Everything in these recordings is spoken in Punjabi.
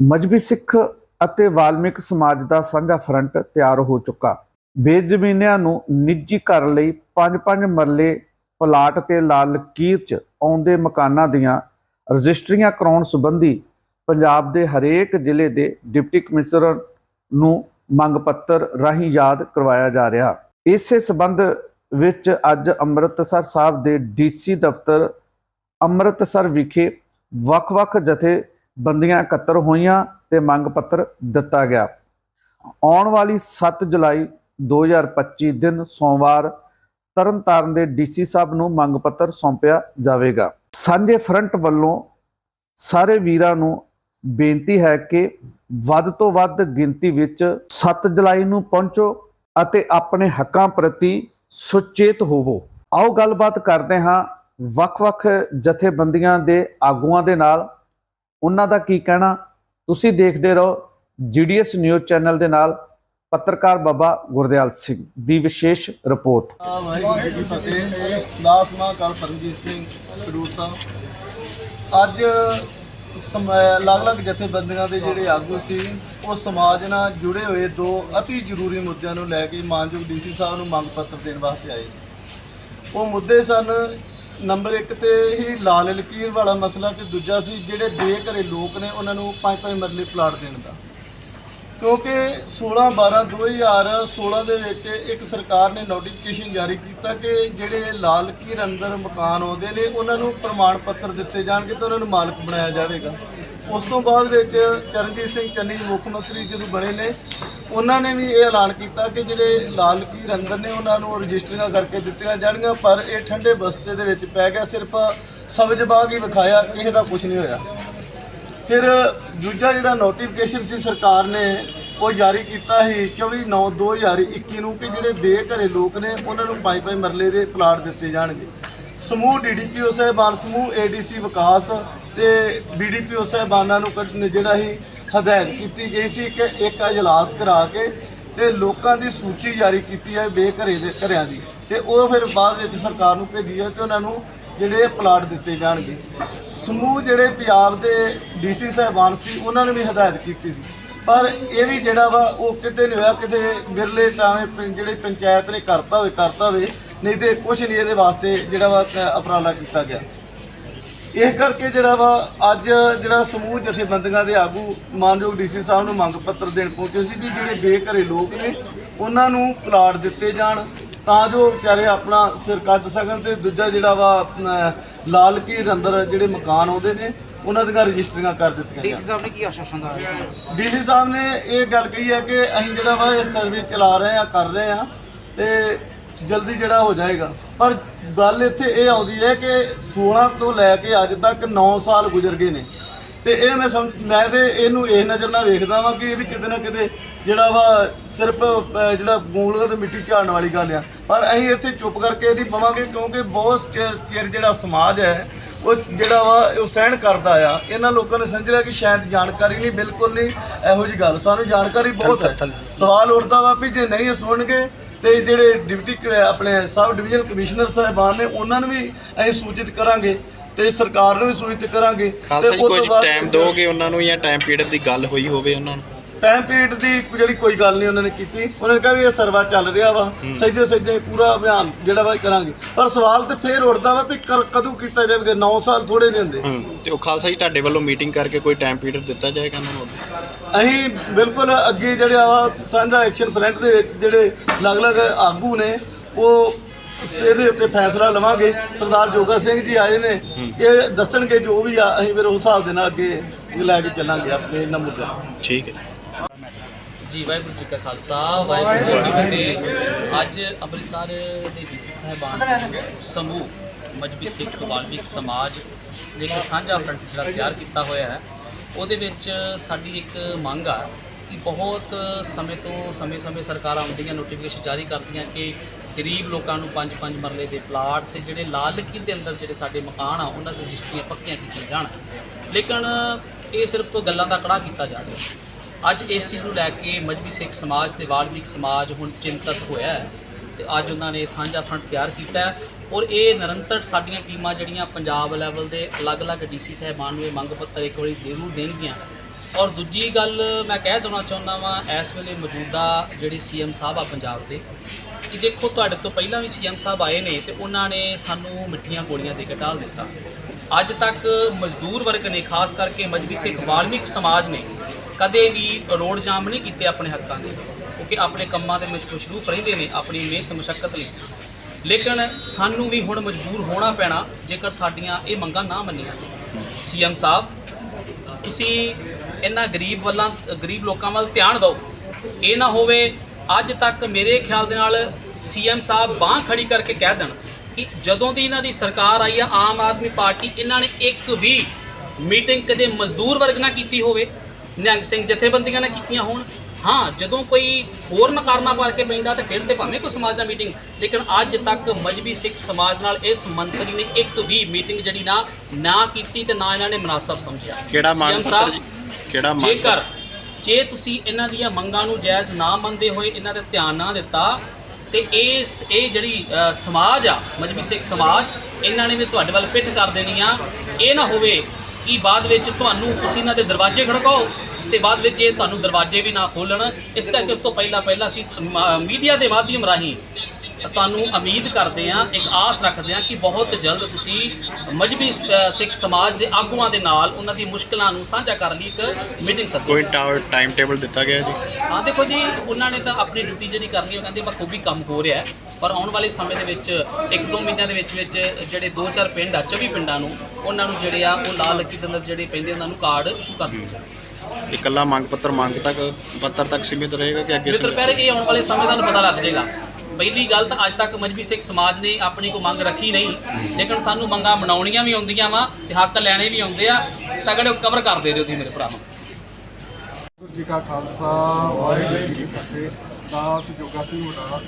ਮਜਬੀ ਸਿੱਖ ਅਤੇ ਵਾਲਮਿਕ ਸਮਾਜ ਦਾ ਸਾਂਝਾ ਫਰੰਟ ਤਿਆਰ ਹੋ ਚੁੱਕਾ। ਬੇਜ਼ਮੀਨਿਆਂ ਨੂੰ ਨਿੱਜੀ ਘਰ ਲਈ ਪੰਜ-ਪੰਜ ਮਰਲੇ ਪਲਾਟ ਤੇ ਲਾਲ ਲਕੀਰ 'ਚ ਆਉਂਦੇ ਮਕਾਨਾਂ ਦੀਆਂ ਰਜਿਸਟਰੀਆਂ ਕਰਾਉਣ ਸੰਬੰਧੀ ਪੰਜਾਬ ਦੇ ਹਰੇਕ ਜ਼ਿਲ੍ਹੇ ਦੇ ਡਿਪਟੀ ਕਮਿਸ਼ਨਰ ਨੂੰ ਮੰਗ ਪੱਤਰ ਰਾਹੀਂ ਯਾਦ ਕਰਵਾਇਆ ਜਾ ਰਿਹਾ। ਇਸੇ ਸਬੰਧ ਵਿੱਚ ਅੱਜ ਅੰਮ੍ਰਿਤਸਰ ਸਾਹਿਬ ਦੇ ਡੀਸੀ ਦਫ਼ਤਰ ਅੰਮ੍ਰਿਤਸਰ ਵਿਖੇ ਵੱਖ-ਵੱਖ ਜਥੇ ਬੰਦੀਆਂ ਇਕੱਤਰ ਹੋਈਆਂ ਤੇ ਮੰਗ ਪੱਤਰ ਦਿੱਤਾ ਗਿਆ। ਆਉਣ ਵਾਲੀ 7 ਜੁਲਾਈ 2025 ਦਿਨ ਸੋਮਵਾਰ ਤਰਨਤਾਰਨ ਦੇ ਡੀਸੀ ਸਾਹਿਬ ਨੂੰ ਮੰਗ ਪੱਤਰ ਸੌਂਪਿਆ ਜਾਵੇਗਾ। ਸਾਂਝੇ ਫਰੰਟ ਵੱਲੋਂ ਸਾਰੇ ਵੀਰਾਂ ਨੂੰ ਬੇਨਤੀ ਹੈ ਕਿ ਵੱਧ ਤੋਂ ਵੱਧ ਗਿਣਤੀ ਵਿੱਚ 7 ਜੁਲਾਈ ਨੂੰ ਪਹੁੰਚੋ ਅਤੇ ਆਪਣੇ ਹੱਕਾਂ ਪ੍ਰਤੀ ਸੁਚੇਤ ਹੋਵੋ। ਆਓ ਗੱਲਬਾਤ ਕਰਦੇ ਹਾਂ ਵੱਖ-ਵੱਖ ਜਥੇਬੰਦੀਆਂ ਦੇ ਆਗੂਆਂ ਦੇ ਨਾਲ। ਉਹਨਾਂ ਦਾ ਕੀ ਕਹਿਣਾ? ਤੁਸੀਂ ਦੇਖਦੇ ਰਹੋ ਜੀਡੀਐਸ ਨਿਊਜ਼ ਚੈਨਲ ਦੇ ਨਾਲ ਪੱਤਰਕਾਰ ਬਾਬਾ ਗੁਰਦਿਆਲ ਸਿੰਘ ਦੀ ਵਿਸ਼ੇਸ਼ ਰਿਪੋਰਟ। ਵਾਹਿਗੁਰੂ ਜੀ ਫਤਿਹ। ਦਾਸ ਮਹਾਕਾਲ ਪਰਮਜੀਤ ਸਿੰਘ ਖਡੂਰ ਸਾਹਿਬ। ਅੱਜ ਸਮ- ਅਲੱਗ-ਅਲੱਗ ਜਥੇਬੰਦੀਆਂ ਦੇ ਜਿਹੜੇ ਆਗੂ ਸੀ, ਉਹ ਸਮਾਜ ਨਾਲ ਜੁੜੇ ਹੋਏ ਦੋ ਅਤੀ ਜ਼ਰੂਰੀ ਮੁੱਦਿਆਂ ਨੂੰ ਲੈ ਕੇ ਮਾਨਯੋਗ ਡੀਸੀ ਸਾਹਿਬ ਨੂੰ ਮੰਗ ਪੱਤਰ ਦੇਣ ਵਾਸਤੇ ਆਏ ਸੀ। ਉਹ ਮੁੱਦੇ ਸਨ ਨੰਬਰ 1 ਤੇ ਹੀ ਲਾਲ ਲਕੀਰ ਵਾਲਾ ਮਸਲਾ ਤੇ ਦੂਜਾ ਸੀ ਜਿਹੜੇ ਬੇਘਰੇ ਲੋਕ ਨੇ ਉਹਨਾਂ ਨੂੰ ਪੰਜ ਪੰਜ ਮਰਲੇ ਪਲਾਟ ਦੇਣ ਦਾ। ਕਿਉਂਕਿ 16 12 2016 ਦੇ ਵਿੱਚ ਇੱਕ ਸਰਕਾਰ ਨੇ ਨੋਟੀਫਿਕੇਸ਼ਨ ਜਾਰੀ ਕੀਤਾ ਕਿ ਜਿਹੜੇ ਲਾਲ ਕੀਰ ਅੰਦਰ ਮਕਾਨ ਆਉਂਦੇ ਨੇ, ਉਹਨਾਂ ਨੂੰ ਪ੍ਰਮਾਣ ਪੱਤਰ ਦਿੱਤੇ ਜਾਣਗੇ ਤੇ ਉਹਨਾਂ ਨੂੰ ਮਾਲਕ ਬਣਾਇਆ ਜਾਵੇਗਾ। ਉਸ ਤੋਂ ਬਾਅਦ ਵਿੱਚ ਚਰਨਜੀਤ ਸਿੰਘ ਚੰਨੀ ਮੁੱਖ ਮੰਤਰੀ ਜਦੋਂ ਬਣੇ ਨੇ, ਉਹਨਾਂ ਨੇ ਵੀ ਇਹ ਐਲਾਨ ਕੀਤਾ ਕਿ ਜਿਹੜੇ ਲਾਲ ਕੀਰ ਅੰਦਰ ਨੇ ਉਹਨਾਂ ਨੂੰ ਰਜਿਸਟਰੀਆਂ ਕਰਕੇ ਦਿੱਤੀਆਂ ਜਾਣਗੀਆਂ, ਪਰ ਇਹ ਠੰਡੇ ਬਸਤੇ ਦੇ ਵਿੱਚ ਪੈ ਗਿਆ, ਸਿਰਫ ਸਬਜ਼ ਬਾਗ ਹੀ ਵਿਖਾਇਆ, ਕਿਸੇ ਦਾ ਕੁਝ ਨਹੀਂ ਹੋਇਆ। ਫਿਰ ਦੂਜਾ ਜਿਹੜਾ ਨੋਟੀਫਿਕੇਸ਼ਨ ਸੀ ਸਰਕਾਰ ਨੇ, ਉਹ ਜਾਰੀ ਕੀਤਾ ਸੀ 24/9/2021 ਨੂੰ ਕਿ ਜਿਹੜੇ ਬੇਘਰੇ ਲੋਕ ਨੇ, ਉਹਨਾਂ ਨੂੰ ਪੰਜ ਪੰਜ ਮਰਲੇ ਦੇ ਪਲਾਟ ਦਿੱਤੇ ਜਾਣਗੇ। ਸਮੂਹ ਡੀਡੀਪੀਓ ਸਾਹਿਬਾਨ, ਸਮੂਹ ਏਡੀਸੀ ਵਿਕਾਸ ਤੇ ਬੀਡੀਪੀਓ ਸਾਹਿਬਾਨਾਂ ਨੂੰ ਕੱਢ- ਜਿਹੜਾ ਹੀ ਹਦਾਇਤ ਕੀਤੀ ਗਈ ਸੀ ਕਿ ਇੱਕ ਅਜਲਾਸ ਕਰਾ ਕੇ ਤੇ ਲੋਕਾਂ ਦੀ ਸੂਚੀ ਜਾਰੀ ਕੀਤੀ ਹੈ ਬੇਘਰੇ ਦੇ ਘਰਿਆਂ ਦੀ। ਤੇ ਉਹ ਫਿਰ ਬਾਅਦ ਵਿੱਚ ਸਰਕਾਰ ਨੂੰ ਭੇਜੀ ਹੈ ਤੇ ਉਹਨਾਂ ਨੂੰ ਜਿਹੜੇ ਪਲਾਟ ਦਿੱਤੇ ਜਾਣਗੇ। ਸਮੂਹ ਜਿਹੜੇ ਪੰਜਾਬ ਦੇ ਡੀਸੀ ਸਾਹਿਬਾਨ ਸੀ, ਉਹਨਾਂ ਨੇ ਵੀ ਹਦਾਇਤ ਕੀਤੀ ਸੀ। ਪਰ ਇਹ ਵੀ ਜਿਹੜਾ ਵਾ, ਉਹ ਕਿਤੇ ਨਹੀਂ ਹੋਇਆ, ਕਿਤੇ ਵਿਰਲੇ ਟਾਵੇਂ ਜਿਹੜੇ ਪੰਚਾਇਤ ਨੇ ਕਰਤਾ ਹੋਵੇ ਕਰਤਾ ਹੋਵੇ ਨਹੀਂ ਤੇ ਕੁਝ ਨਹੀਂ ਇਹਦੇ ਵਾਸਤੇ ਜਿਹੜਾ ਵਾ ਉਪਰਾਲਾ ਕੀਤਾ ਗਿਆ। ਇਸ ਕਰਕੇ ਜਿਹੜਾ ਵਾ ਅੱਜ ਜਿਹੜਾ ਸਮੂਹ ਜਥੇਬੰਦੀਆਂ ਦੇ ਆਗੂ ਮਾਨਯੋਗ ਡੀਸੀ ਸਾਹਿਬ ਨੂੰ ਮੰਗ ਪੱਤਰ ਦੇਣ ਪਹੁੰਚੇ ਸੀ ਕਿ ਜਿਹੜੇ ਬੇਘਰੇ ਲੋਕ ਨੇ ਉਹਨਾਂ ਨੂੰ ਪਲਾਟ ਦਿੱਤੇ ਜਾਣ ਤਾਂ ਜੋ ਵਿਚਾਰੇ ਆਪਣਾ ਸਿਰ ਕੱਜ ਸਕਣ ਤੇ ਦੂਜਾ ਜਿਹੜਾ ਵਾ ਲਾਲ ਕੀਰ ਅੰਦਰ ਜਿਹੜੇ ਮਕਾਨ ਆਉਂਦੇ ਨੇ ਉਹਨਾਂ ਦੀਆਂ ਰਜਿਸਟਰੀਆਂ ਕਰ ਦਿੱਤੀਆਂ ਡੀਸੀ ਸਾਹਿਬ ਨੇ ਕੀ ਆਸ਼ਵਾਸਨ ਦਿੱਤਾ? ਡੀਸੀ ਸਾਹਿਬ ਨੇ ਇਹ ਗੱਲ ਕਹੀ ਹੈ ਕਿ ਅਸੀਂ ਜਿਹੜਾ ਵਾ ਇਹ ਸਰਵੇ ਚਲਾ ਰਹੇ ਆ ਕਰ ਰਹੇ ਆ ਤੇ ਜਲਦੀ ਜਿਹੜਾ ਹੋ ਜਾਏਗਾ। ਪਰ ਗੱਲ ਇੱਥੇ ਇਹ ਆਉਂਦੀ ਹੈ ਕਿ 16 ਤੋਂ ਲੈ ਕੇ ਅੱਜ ਤੱਕ 9 ਸਾਲ ਗੁਜ਼ਰ ਗਏ ਨੇ। ਤੇ ਇਹ ਮੈਂ ਸਮਝ ਮੈਂ ਤੇ ਇਹਨੂੰ ਇਹ ਨਜ਼ਰ ਨਾਲ ਵੇਖਦਾ ਵਾਂ ਕਿ ਇਹ ਵੀ ਕਿਤੇ ਨਾ ਕਿਤੇ ਜਿਹੜਾ ਵਾ ਸਿਰਫ ਜਿਹੜਾ ਗੂੰਗਲ ਤੇ ਮਿੱਟੀ ਝਾੜਨ ਵਾਲੀ ਗੱਲ ਆ। ਪਰ ਅਸੀਂ ਇੱਥੇ ਚੁੱਪ ਕਰਕੇ ਨਹੀਂ ਪਵਾਂਗੇ ਕਿਉਂਕਿ ਬਹੁਤ ਚਿਰ ਜਿਹੜਾ ਸਮਾਜ ਹੈ ਉਹ ਜਿਹੜਾ ਵਾ ਉਹ ਸਹਿਣ ਕਰਦਾ ਆ। ਇਹਨਾਂ ਲੋਕਾਂ ਨੇ ਸਮਝ ਲਿਆ ਕਿ ਸ਼ਾਇਦ ਜਾਣਕਾਰੀ ਨਹੀਂ ਬਿਲਕੁਲ ਨਹੀਂ। ਇਹੋ ਜੀ ਗੱਲ ਸਾਨੂੰ ਜਾਣਕਾਰੀ ਬਹੁਤ ਹੈ। ਸਵਾਲ ਉੱਠਦਾ ਵਾ ਵੀ ਜੇ ਨਹੀਂ ਸੁਣਨਗੇ ਤੇ ਜਿਹੜੇ ਡਿਪਟੀ ਆਪਣੇ ਸਬ ਡਿਵੀਜ਼ਨ ਕਮਿਸ਼ਨਰ ਸਾਹਿਬਾਨ ਨੇ ਉਹਨਾਂ ਨੂੰ ਵੀ ਅਸੀਂ ਸੂਚਿਤ ਕਰਾਂਗੇ ਤੇ ਸਰਕਾਰ ਨੂੰ ਵੀ ਸੂਚਿਤ ਕਰਾਂਗੇ। ਖਾਲਸਾ ਜੀ ਕੁਝ ਟਾਈਮ ਦੋਗੇ ਉਹਨਾਂ ਨੂੰ ਜਾਂ ਟਾਈਮ ਪੀਰੀਅਡ ਦੀ ਗੱਲ ਹੋਈ ਹੋਵੇ ਉਹਨਾਂ ਨੂੰ? ਟਾਈਮ ਪੀਰੀਅਡ ਦੀ ਜਿਹੜੀ ਕੋਈ ਗੱਲ ਨਹੀਂ ਉਹਨਾਂ ਨੇ ਕੀਤੀ। ਉਹਨਾਂ ਨੇ ਕਿਹਾ ਵੀ ਇਹ ਸਰਵਾ ਚੱਲ ਰਿਹਾ ਵਾ। ਸਹਿਜੇ ਸਹਿਜੇ ਪੂਰਾ ਅਭਿਆਨ ਜਿਹੜਾ ਵਾ ਇਹ ਕਰਾਂਗੇ। ਪਰ ਸਵਾਲ ਤੇ ਫੇਰ ਉੱਠਦਾ ਵਾ ਵੀ ਕਰ- ਕਦੋਂ ਕੀਤਾ ਜਾਵੇਗਾ 9 ਸਾਲ ਥੋੜੇ ਨਹੀਂ ਹੁੰਦੇ। ਹੂੰ ਤੇ ਉਹ ਖਾਲਸਾ ਜੀ ਤੁਹਾਡੇ ਵੱਲੋਂ ਮੀਟਿੰਗ ਕਰਕੇ ਕੋਈ ਟਾਈਮ ਪੀਰੀਅਡ ਦਿੱਤਾ ਜਾਏਗਾ ਉਹਨਾਂ ਨੂੰ ਅਸੀਂ ਬਿਲਕੁਲ ਅੱਗੇ ਜਿਹੜੇ ਆ ਸਾਂਝਾ ਐਕਸ਼ਨ ਫਰੰਟ ਦੇ ਵਿੱਚ ਜਿਹੜੇ ਅਲੱਗ-ਅਲੱਗ ਆਗੂ ਨੇ ਉਹ ਇਹਦੇ ਉੱਤੇ ਫੈਸਲਾ ਲਵਾਂਗੇ। ਸਰਦਾਰ ਜੋਗਾ ਸਿੰਘ ਜੀ ਆਏ ਨੇ। ਇਹ ਦੱਸਣਗੇ ਜੋ ਵੀ ਆ ਅਸੀਂ ਫਿਰ ਉਸ ਹਿਸਾਬ ਦੇ ਨਾਲ ਅੱਗੇ ਲੈ ਕੇ ਚੱਲਾਂਗੇ ਆਪਣੇ ਇਹਨਾਂ ਮੁੱਦਿਆਂ ਨੂੰ। ਠੀਕ ਹੈ। ਜੀ ਵਾਹਿਗੁਰੂ ਜੀ ਕਾ ਖਾਲਸਾ ਵਾਹਿਗੁਰੂ ਜੀ ਕੀ ਫਤਿਹ। ਅੱਜ ਅੰਮ੍ਰਿਤਸਰ ਦੇ ਡੀਸੀ ਸਾਹਿਬਾਨ ਸਮੂਹ ਮਜਬੀ ਸਿੱਖ ਵਾਲਮੀਕ ਸਮਾਜ ਨੇ ਇੱਕ ਸਾਂਝਾ ਫਰੰਟ ਜਿਹੜਾ ਤਿਆਰ ਕੀਤਾ ਹੋਇਆ ਹੈ। ਉਹਦੇ ਵਿੱਚ ਸਾਡੀ ਇੱਕ ਮੰਗ ਆ ਕਿ ਬਹੁਤ ਸਮੇਂ ਤੋਂ ਸਮੇਂ-ਸਮੇਂ ਸਰਕਾਰਾਂ ਆਉਂਦੀਆਂ ਨੋਟੀਫਿਕੇਸ਼ਨ ਜਾਰੀ ਕਰਦੀਆਂ ਕਿ ਗਰੀਬ ਲੋਕਾਂ ਨੂੰ ਪੰਜ ਪੰਜ ਮਰਲੇ ਦੇ ਪਲਾਟ ਤੇ ਜਿਹੜੇ ਲਾਲ ਲਕੀਰ ਦੇ ਅੰਦਰ ਜਿਹੜੇ ਸਾਡੇ ਮਕਾਨ ਆ ਉਹਨਾਂ ਦੀ ਰਜਿਸਟਰੀਆਂ ਪੱਕੀਆਂ ਕੀਤੀਆਂ ਜਾਣ। ਲੇਕਿਨ ਇਹ ਸਿਰਫ ਗੱਲਾਂ ਦਾ ਕੜਾ ਕੀਤਾ ਜਾ ਰਿਹਾ। ਅੱਜ ਇਸ ਚੀਜ਼ ਨੂੰ ਲੈ ਕੇ ਮਜਬੀ ਸਿੱਖ ਸਮਾਜ ਤੇ ਵਾਲਮੀਕ ਸਮਾਜ ਹੁਣ ਚਿੰਤਤ ਹੋਇਆ ਹੈ ਤੇ ਅੱਜ ਉਹਨਾਂ ਨੇ ਸਾਂਝਾ ਫੰਡ ਤਿਆਰ ਕੀਤਾ ਔਰ ਇਹ ਨਿਰੰਤਰ ਸਾਡੀਆਂ ਟੀਮਾਂ ਜਿਹੜੀਆਂ ਪੰਜਾਬ ਲੈਵਲ ਦੇ ਅਲੱਗ-ਅਲੱਗ ਡੀਸੀ ਸਾਹਿਬਾਨ ਨੂੰ ਇਹ ਮੰਗ ਪੱਤਰ ਇੱਕ ਵਾਰੀ ਜ਼ਰੂਰ ਦੇਣਗੀਆਂ। ਔਰ ਦੂਜੀ ਗੱਲ ਮੈਂ ਕਹਿ ਦੇਣਾ ਚਾਹੁੰਦਾ ਵਾਂ, ਇਸ ਵੇਲੇ ਮੌਜੂਦਾ ਜਿਹੜੇ ਸੀਐਮ ਸਾਹਿਬ ਆ ਪੰਜਾਬ ਦੇ, ਕਿ ਦੇਖੋ ਤੁਹਾਡੇ ਤੋਂ ਪਹਿਲਾਂ ਵੀ ਸੀਐਮ ਸਾਹਿਬ ਆਏ ਨੇ ਤੇ ਉਹਨਾਂ ਨੇ ਸਾਨੂੰ ਮਿੱਠੀਆਂ ਗੋਲੀਆਂ ਦੇ ਕੇ ਟਾਲ ਦਿੱਤਾ। ਅੱਜ ਤੱਕ ਮਜ਼ਦੂਰ ਵਰਗ ਨੇ, ਖਾਸ ਕਰਕੇ ਮਜਬੀ ਸਿੱਖ ਵਾਲਮੀਕ ਸਮਾਜ ਨੇ ਕਦੇ ਵੀ ਰੋਡ ਜਾਮ ਨਹੀਂ ਕੀਤੇ ਆਪਣੇ ਹੱਕਾਂ ਦੇ, ਕਿਉਂਕਿ ਆਪਣੇ ਕੰਮਾਂ ਦੇ ਵਿੱਚ ਮਸ਼ਰੂਫ ਰਹਿੰਦੇ ਨੇ, ਆਪਣੀ ਮਿਹਨਤ, ਮੁਸ਼ੱਕਤ ਲਈ। ਲੇਕਿਨ ਸਾਨੂੰ ਵੀ ਹੁਣ ਮਜਬੂਰ ਹੋਣਾ ਪੈਣਾ, ਜੇਕਰ ਸਾਡੀਆਂ ਇਹ ਮੰਗਾਂ ਨਾ ਮੰਨੀਆਂ। ਸੀਐਮ ਸਾਹਿਬ, ਤੁਸੀਂ ਇਹਨਾਂ ਗਰੀਬ ਵੱਲਾਂ, ਗਰੀਬ ਲੋਕਾਂ ਵੱਲ ਧਿਆਨ ਦਿਓ। ਇਹ ਨਾ ਹੋਵੇ ਅੱਜ ਤੱਕ ਮੇਰੇ ਖਿਆਲ ਦੇ ਨਾਲ ਸੀਐਮ ਸਾਹਿਬ ਬਾਹ ਖੜੀ ਕਰਕੇ ਕਹਿ ਦੇਣ ਕਿ ਜਦੋਂ ਦੀ ਇਹਨਾਂ ਦੀ ਸਰਕਾਰ ਆਈ ਆ, ਆਮ ਆਦਮੀ ਪਾਰਟੀ, ਇਹਨਾਂ ਨੇ ਇੱਕ ਵੀ ਮੀਟਿੰਗ ਕਦੇ ਮਜ਼ਦੂਰ ਵਰਗ ਨਾਲ ਕੀਤੀ ਹੋਵੇ ਨਿਹੰਗ ਸਿੰਘ ਜਥੇਬੰਦੀਆਂ ਨੇ ਕੀਤੀਆਂ ਹੋਣ। ਹਾਂ ਜਦੋਂ ਕੋਈ ਹੋਰ ਨਕਾਰਨਾ ਪਾ ਕੇ ਪੈਂਦਾ ਤੇ ਫਿਰ ਤੇ ਭਾਵੇਂ ਕੋਈ ਸਮਾਜ ਦਾ ਮੀਟਿੰਗ ਲੇਕਿਨ ਅੱਜ ਤੱਕ ਮਜਬੀ ਸਿੱਖ ਸਮਾਜ ਨਾਲ ਇਸ ਮੰਤਰੀ ਨੇ ਇੱਕ ਵੀ ਮੀਟਿੰਗ ਜਿਹੜੀ ਨਾ ਨਾ ਕੀਤੀ ਤੇ ਨਾ ਇਹਨਾਂ ਨੇ ਮناسب ਸਮਝਿਆ। ਕਿਹੜਾ ਮੰਗ ਕਿਹੜਾ ਮੰਗ ਜੇਕਰ ਜੇ ਤੁਸੀਂ ਇਹਨਾਂ ਦੀਆਂ ਮੰਗਾਂ ਨੂੰ ਜਾਇਜ਼ ਨਾ ਮੰਨਦੇ ਹੋਏ ਇਹਨਾਂ ਤੇ ਧਿਆਨ ਨਾ ਦਿੱਤਾ ਤੇ ਇਸ ਇਹ ਜਿਹੜੀ ਸਮਾਜ ਆ ਮਜਬੀ ਸਿੱਖ ਸਮਾਜ ਇਹਨਾਂ ਨੇ ਵੀ ਤੁਹਾਡੇ ਵੱਲ ਪਿੱਠ ਕਰ ਦੇਣੀ ਆ। ਇਹ ਨਾ ਹੋਵੇ ਕਿ ਬਾਅਦ ਵਿੱਚ ਤੁਹਾਨੂੰ ਤੁਸੀਂ ਇਹਨਾਂ ਦੇ ਦਰਵਾਜ਼ੇ ਖੜਕਾਓ। ਤੇ ਬਾਅਦ ਵਿੱਚ ਇਹ ਤੁਹਾਨੂੰ ਦਰਵਾਜ਼ੇ ਵੀ ਨਾ ਖੋਲਣ ਇਸ ਕਰਕੇ ਉਸ ਤੋਂ ਪਹਿਲਾਂ ਪਹਿਲਾਂ ਅਸੀਂ ਮੀਡੀਆ ਦੇ ਮਾਧਿਅਮ ਰਾਹੀਂ ਤੁਹਾਨੂੰ ਉਮੀਦ ਕਰਦੇ ਹਾਂ ਇੱਕ ਆਸ ਰੱਖਦੇ ਹਾਂ ਕਿ ਬਹੁਤ ਜਲਦ ਤੁਸੀਂ ਮਜਬੀ ਸਿੱਖ ਸਮਾਜ ਦੇ ਆਗੂਆਂ ਦੇ ਨਾਲ ਉਹਨਾਂ ਦੀ ਮੁਸ਼ਕਲਾਂ ਨੂੰ ਸਾਂਝਾ ਕਰਨ ਲਈ ਇੱਕ ਮੀਟਿੰਗ ਸੱਦੀ। ਕੋਈ ਟਾਈਮ ਟੇਬਲ ਦਿੱਤਾ ਗਿਆ ਜੀ? ਹਾਂ ਦੇਖੋ ਜੀ ਉਹਨਾਂ ਨੇ ਤਾਂ ਆਪਣੀ ਡਿਊਟੀ ਜਿਹੜੀ ਕਰਨੀ ਉਹ ਕਹਿੰਦੇ ਬਖੂਬੀ ਕੰਮ ਹੋ ਰਿਹਾ ਪਰ ਆਉਣ ਵਾਲੇ ਸਮੇਂ ਦੇ ਵਿੱਚ ਇੱਕ ਦੋ ਮਹੀਨਿਆਂ ਦੇ ਵਿੱਚ ਵਿੱਚ ਜਿਹੜੇ ਦੋ ਚਾਰ ਪਿੰਡ ਆ 24 ਪਿੰਡਾਂ ਨੂੰ ਉਹਨਾਂ ਨੂੰ ਜਿਹੜੇ ਆ ਉਹ ਲਾਲ ਲੱਕੀ ਦੰਦਰ ਜਿਹੜੇ ਪੈਂਦੇ ਉਹਨਾਂ ਨੂੰ ਕਾਰਡ ਇਸ਼ੂ ਕਰ ਦਿੱਤੇ ਇਕੱਲਾ ਮੰਗ ਪੱਤਰ ਮੰਗ ਤੱਕ ਪੱਤਰ ਤੱਕ ਸੀਮਿਤ ਰਹੇਗਾ ਕਿ ਅੱਗੇ ਮਿੱਤਰ ਪਿਆਰੇ ਇਹ ਆਉਣ ਵਾਲੇ ਸਮੇਂ ਦਾ ਪਤਾ ਲੱਗ ਜਾਏਗਾ। ਪਹਿਲੀ ਗੱਲ ਤਾਂ ਅੱਜ ਤੱਕ ਮਜਬੀ ਸਿੱਖ ਸਮਾਜ ਨੇ ਆਪਣੀ ਕੋਈ ਮੰਗ ਰੱਖੀ ਨਹੀਂ ਲੇਕਿਨ ਸਾਨੂੰ ਮੰਗਾਂ ਮਨਾਉਣੀਆਂ ਵੀ ਆਉਂਦੀਆਂ ਵਾ ਤੇ ਹੱਕ ਲੈਣੇ ਵੀ ਆਉਂਦੇ ਆ ਤਗੜੇ ਕਵਰ ਕਰ ਦੇ ਦਿਓ ਤੁਸੀਂ ਮੇਰੇ ਭਰਾਵਾਂ। ਜੀ ਕਾ ਖਾਲਸਾ ਵਾਹਿਗੁਰੂ ਜੀ ਕੀ ਫਤਿਹ। ਦਾਸ ਜੋਗਾ ਸਿੰਘ ਵਡਾਲਾ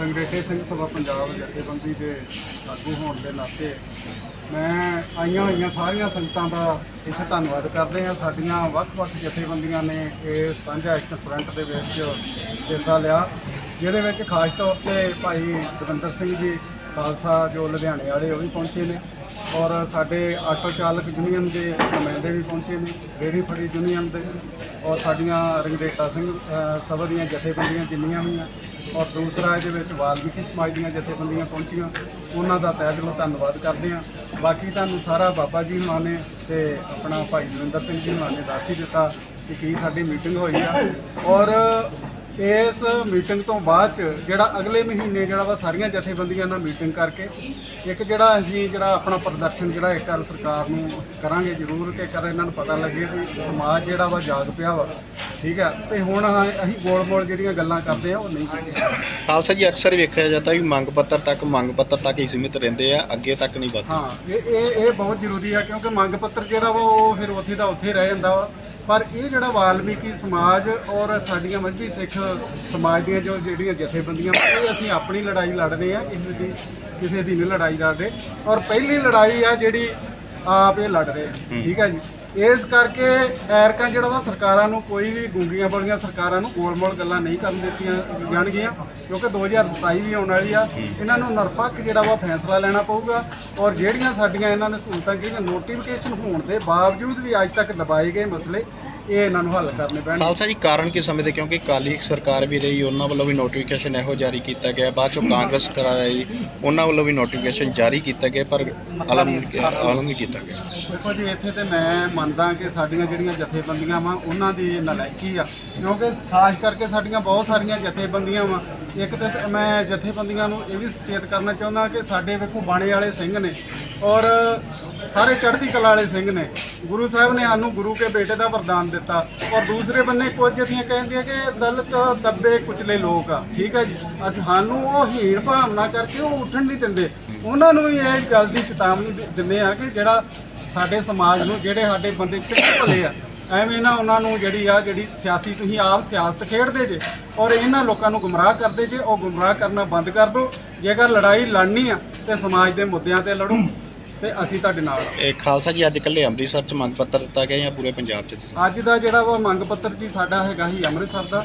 ਰੰਗਰੇਟੇ ਸਿੰਘ ਸਭਾ ਪੰਜਾਬ ਜਥੇਬੰਦੀ ਦੇ ਆਗੂ ਹੋਣ ਦੇ ਨਾਤੇ ਮੈਂ ਆਈਆਂ ਹੋਈਆਂ ਸਾਰੀਆਂ ਸੰਗਤਾਂ ਦਾ ਇੱਥੇ ਧੰਨਵਾਦ ਕਰਦੇ ਹਾਂ। ਸਾਡੀਆਂ ਵੱਖ-ਵੱਖ ਜਥੇਬੰਦੀਆਂ ਨੇ ਇਹ ਸਾਂਝਾ ਐਕਸ਼ਨ ਫਰੰਟ ਦੇ ਵਿੱਚ ਹਿੱਸਾ ਲਿਆ, ਜਿਹਦੇ ਵਿੱਚ ਖਾਸ ਤੌਰ ਤੇ ਭਾਈ ਦਵਿੰਦਰ ਸਿੰਘ ਜੀ, ਖਾਲਸਾ ਜੋ ਲੁਧਿਆਣੇ ਵਾਲੇ ਉਹ ਵੀ ਪਹੁੰਚੇ ਨੇ। ਔਰ ਸਾਡੇ ਆਟੋ ਚਾਲਕ ਯੂਨੀਅਨ ਦੇ ਨੁਮਾਇੰਦੇ ਵੀ ਪਹੁੰਚੇ ਨੇ, ਰੇਹੜੀ ਫੜੀ ਯੂਨੀਅਨ ਦੇ ਔਰ ਸਾਡੀਆਂ ਰੰਗਰੇਟਾ ਸਿੰਘ ਸਭਾ ਦੀਆਂ ਜਥੇਬੰਦੀਆਂ ਜਿੰਨੀਆਂ ਵੀ ਆ ਔਰ ਦੂਸਰਾ ਇਹਦੇ ਵਿੱਚ ਵਾਲਮੀਕੀ ਸਮਾਜ ਦੀਆਂ ਜਥੇਬੰਦੀਆਂ ਪਹੁੰਚੀਆਂ, ਉਹਨਾਂ ਦਾ ਤਹਿ ਦਿਲੋਂ ਧੰਨਵਾਦ ਕਰਦੇ ਹਾਂ। ਬਾਕੀ ਤੁਹਾਨੂੰ ਸਾਰਾ ਬਾਬਾ ਜੀ ਹੁਣਾਂ ਨੇ ਤੇ ਆਪਣਾ ਭਾਈ ਦਵਿੰਦਰ ਸਿੰਘ ਜੀ ਹੁਣਾਂ ਨੇ ਦੱਸ ਹੀ ਦਿੱਤਾ ਕਿ ਕੀ ਸਾਡੀ ਮੀਟਿੰਗ ਹੋਈ ਆ। ਔਰ ਇਸ ਮੀਟਿੰਗ ਤੋਂ ਬਾਅਦ ਚ ਜਿਹੜਾ ਅਗਲੇ ਮਹੀਨੇ ਜਿਹੜਾ ਵਾ ਸਾਰੀਆਂ ਜਥੇਬੰਦੀਆਂ ਨਾਲ ਮੀਟਿੰਗ ਕਰਕੇ ਇੱਕ ਜਿਹੜਾ ਅਸੀਂ ਜਿਹੜਾ ਆਪਣਾ ਪ੍ਰਦਰਸ਼ਨ ਜਿਹੜਾ ਇੱਕ ਵਾਰ ਸਰਕਾਰ ਨੂੰ ਕਰਾਂਗੇ ਜ਼ਰੂਰ ਕਿ ਕਰ ਇਹਨਾਂ ਨੂੰ ਪਤਾ ਲੱਗੇ ਵੀ ਸਮਾਜ ਜਿਹੜਾ ਵਾ ਜਾਗ ਪਿਆ ਵਾ ਠੀਕ ਹੈ ਤੇ ਹੁਣ ਅਸੀਂ ਗੋਲ-ਮੋਲ ਜਿਹੜੀਆਂ ਗੱਲਾਂ ਕਰਦੇ ਆ ਉਹ ਨਹੀਂ ਖਾਲਸਾ ਜੀ ਅਕਸਰ ਵੇਖਿਆ ਜਾਂਦਾ ਵੀ ਮੰਗ ਪੱਤਰ ਤੱਕ ਮੰਗ ਪੱਤਰ ਤੱਕ ਹੀ ਸੀਮਿਤ ਰਹਿੰਦੇ ਆ ਅੱਗੇ ਤੱਕ ਨਹੀਂ ਵੱਧਦੇ। ਹਾਂ ਇਹ ਇਹ ਇਹ ਬਹੁਤ ਜ਼ਰੂਰੀ ਆ ਕਿਉਂਕਿ ਮੰਗ ਪੱਤਰ ਜਿਹੜਾ ਵਾ ਉਹ ਫਿਰ ਉੱਥੇ ਦਾ ਉੱਥੇ ਰਹਿ ਜਾਂਦਾ ਵਾ। ਪਰ ਇਹ ਜਿਹੜਾ ਵਾਲਮੀਕੀ ਸਮਾਜ ਔਰ ਸਾਡੀਆਂ ਮੱਝੀ ਸਿੱਖ ਸਮਾਜ ਦੀਆਂ ਜੋ ਜਿਹੜੀਆਂ ਜਥੇਬੰਦੀਆਂ ਇਹ ਅਸੀਂ ਆਪਣੀ ਲੜਾਈ ਲੜਦੇ ਆ ਕਿਸੇ ਦੀ ਕਿਸੇ ਦੀ ਨਹੀਂ ਲੜਾਈ ਲੜਦੇ। ਔਰ ਪਹਿਲੀ ਲੜਾਈ ਆ ਜਿਹੜੀ ਆਪ ਇਹ ਲੜ ਰਹੇ ਠੀਕ ਹੈ ਜੀ। ਇਸ ਕਰਕੇ ਐਰਕਾਂ ਜਿਹੜਾ ਵਾ ਸਰਕਾਰਾਂ ਨੂੰ ਕੋਈ ਵੀ ਗੁੰਗੀਆਂ ਬੋਲੀਆਂ ਸਰਕਾਰਾਂ ਨੂੰ ਗੋਲ-ਮੋਲ ਗੱਲਾਂ ਨਹੀਂ ਕਰਨ ਦਿੱਤੀਆਂ ਜਾਣਗੀਆਂ ਕਿਉਂਕਿ 2027 ਵੀ ਆਉਣ ਵਾਲੀ ਆ ਇਹਨਾਂ ਨੂੰ ਨਿਰਪੱਖ ਜਿਹੜਾ ਵਾ ਫੈਸਲਾ ਲੈਣਾ ਪਊਗਾ ਔਰ ਜਿਹੜੀਆਂ ਸਾਡੀਆਂ ਇਹਨਾਂ ਨੇ ਸਹੂਲਤਾਂ ਜਿਹੜੀਆਂ ਨੋਟੀਫਿਕੇਸ਼ਨ ਹੋਣ ਦੇ ਬਾਵਜੂਦ ਵੀ ਅੱਜ ਤੱਕ ਦਬਾਏ ਗਏ ਮਸਲੇ ਇਹ ਇਹਨਾਂ ਨੂੰ ਹੱਲ ਕਰਨੇ ਪੈਣਗੇ। ਖਾਲਸਾ ਜੀ ਕਾਰਨ ਕੀ ਸਮਝਦੇ? ਕਿਉਂਕਿ ਕਾਲੀ ਸਰਕਾਰ ਵੀ ਰਹੀ ਉਹਨਾਂ ਵੱਲੋਂ ਵੀ ਨੋਟੀਫਿਕੇਸ਼ਨ ਇਹੋ ਜਾਰੀ ਕੀਤਾ ਗਿਆ। ਬਾਅਦ ਚੋਂ ਕਾਂਗਰਸ ਕਰਾ ਰਹੀ ਉਹਨਾਂ ਵੱਲੋਂ ਵੀ ਨੋਟੀਫਿਕੇਸ਼ਨ ਜਾਰੀ ਕੀਤਾ ਗਿਆ ਪਰ ਆਲਮ ਆਲਮ ਨਹੀਂ ਕੀਤਾ। ਗਿਆ। ਦੇਖੋ ਜੀ ਇੱਥੇ ਤੇ ਮੈਂ ਮੰਨਦਾ ਕਿ ਸਾਡੀਆਂ ਜਿਹੜੀਆਂ ਜਥੇਬੰਦੀਆਂ ਵਾ ਉਹਨਾਂ ਦੀ ਨਲਾਇਕੀ ਆ। ਕਿਉਂਕਿ ਖਾਸ ਕਰਕੇ ਸਾਡੀਆਂ ਬਹੁਤ ਸਾਰੀਆਂ ਜਥੇਬੰਦੀਆਂ ਵਾ। ਇੱਕ ਤੇ ਤੇ ਮੈਂ ਜਥੇਬੰਦੀਆਂ ਨੂੰ ਇਹ ਵੀ ਸੁਚੇਤ ਕਰਨਾ ਚਾਹੁੰਦਾ ਕਿ ਸਾਡੇ ਵੇਖੋ ਬਾਣੇ ਵਾਲੇ ਸਿੰਘ ਨੇ ਔਰ ਸਾਰੇ ਚੜ੍ਹਦੀ ਕਲਾ ਵਾਲੇ ਸਿੰਘ ਨੇ, ਗੁਰੂ ਸਾਹਿਬ ਨੇ ਸਾਨੂੰ ਗੁਰੂ ਕੇ ਬੇਟੇ ਦਾ ਵਰਦਾਨ ਦਿੱਤਾ ਔਰ ਦੂਸਰੇ ਬੰਨੇ ਕੁਝ ਜਥੀਆਂ ਕਹਿੰਦੀਆਂ ਕਿ ਦਲਤ ਦੱਬੇ ਕੁਚਲੇ ਲੋਕ ਆ, ਠੀਕ ਹੈ ਜੀ? ਅਸੀਂ ਸਾਨੂੰ ਉਹ ਹੀਣ ਭਾਵਨਾ ਕਰਕੇ ਉਹ ਉੱਠਣ ਨਹੀਂ ਦਿੰਦੇ। ਉਹਨਾਂ ਨੂੰ ਵੀ ਇਹ ਗੱਲ ਦੀ ਚੇਤਾਵਨੀ ਦਿੰਦੇ ਆ ਕਿ ਜਿਹੜਾ ਸਾਡੇ ਸਮਾਜ ਨੂੰ, ਜਿਹੜੇ ਸਾਡੇ ਬੰਦੇ ਚੰਗੇ ਭਲੇ ਆ, ਐਵੇਂ ਨਾ ਉਹਨਾਂ ਨੂੰ ਜਿਹੜੀ ਆ, ਜਿਹੜੀ ਸਿਆਸੀ ਤੁਸੀਂ ਆਪ ਸਿਆਸਤ ਖੇਡਦੇ ਜੇ ਔਰ ਇਹਨਾਂ ਲੋਕਾਂ ਨੂੰ ਗੁੰਮਰਾਹ ਕਰਦੇ ਜੇ, ਉਹ ਗੁੰਮਰਾਹ ਕਰਨਾ ਬੰਦ ਕਰ ਦਿਓ ਜੇਕਰ ਲੜਾਈ ਲੜਨੀ ਆ ਤੇ ਸਮਾਜ ਦੇ ਮੁੱਦਿਆਂ ਤੇ ਲੜੋ। ਤੇ ਅਸੀਂ ਤੁਹਾਡੇ ਨਾਲ ਆ। ਇਹ ਖਾਲਸਾ ਜੀ ਅੱਜ ਇਕੱਲੇ ਅੰਮ੍ਰਿਤਸਰ ਚ ਮੰਗ ਪੱਤਰ ਦਿੱਤਾ ਗਿਆ ਜਾਂ ਪੂਰੇ ਪੰਜਾਬ ਚ ਅੱਜ ਦਾ ਜਿਹੜਾ ਵਾ ਮੰਗ ਪੱਤਰ ਜੀ ਸਾਡਾ ਹੈਗਾ ਹੀ ਅੰਮ੍ਰਿਤਸਰ ਦਾ।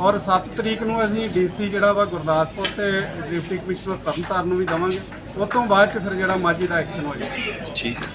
ਔਰ 7 ਤਰੀਕ ਨੂੰ ਅਸੀਂ ਡੀਸੀ ਜਿਹੜਾ ਵਾ ਗੁਰਦਾਸਪੁਰ ਤੇ ਡਿਪਟੀ ਕਮਿਸ਼ਨਰ ਤਰਨਤਾਰਨ ਨੂੰ ਵੀ ਦੇਵਾਂਗੇ। ਉਸ ਤੋਂ ਬਾਅਦ ਚ ਫਿਰ ਜਿਹੜਾ ਮਾਝੀ ਦਾ ਐਕਸ਼ਨ ਹੋ ਜਾਏਗਾ ਠੀਕ ਹੈ।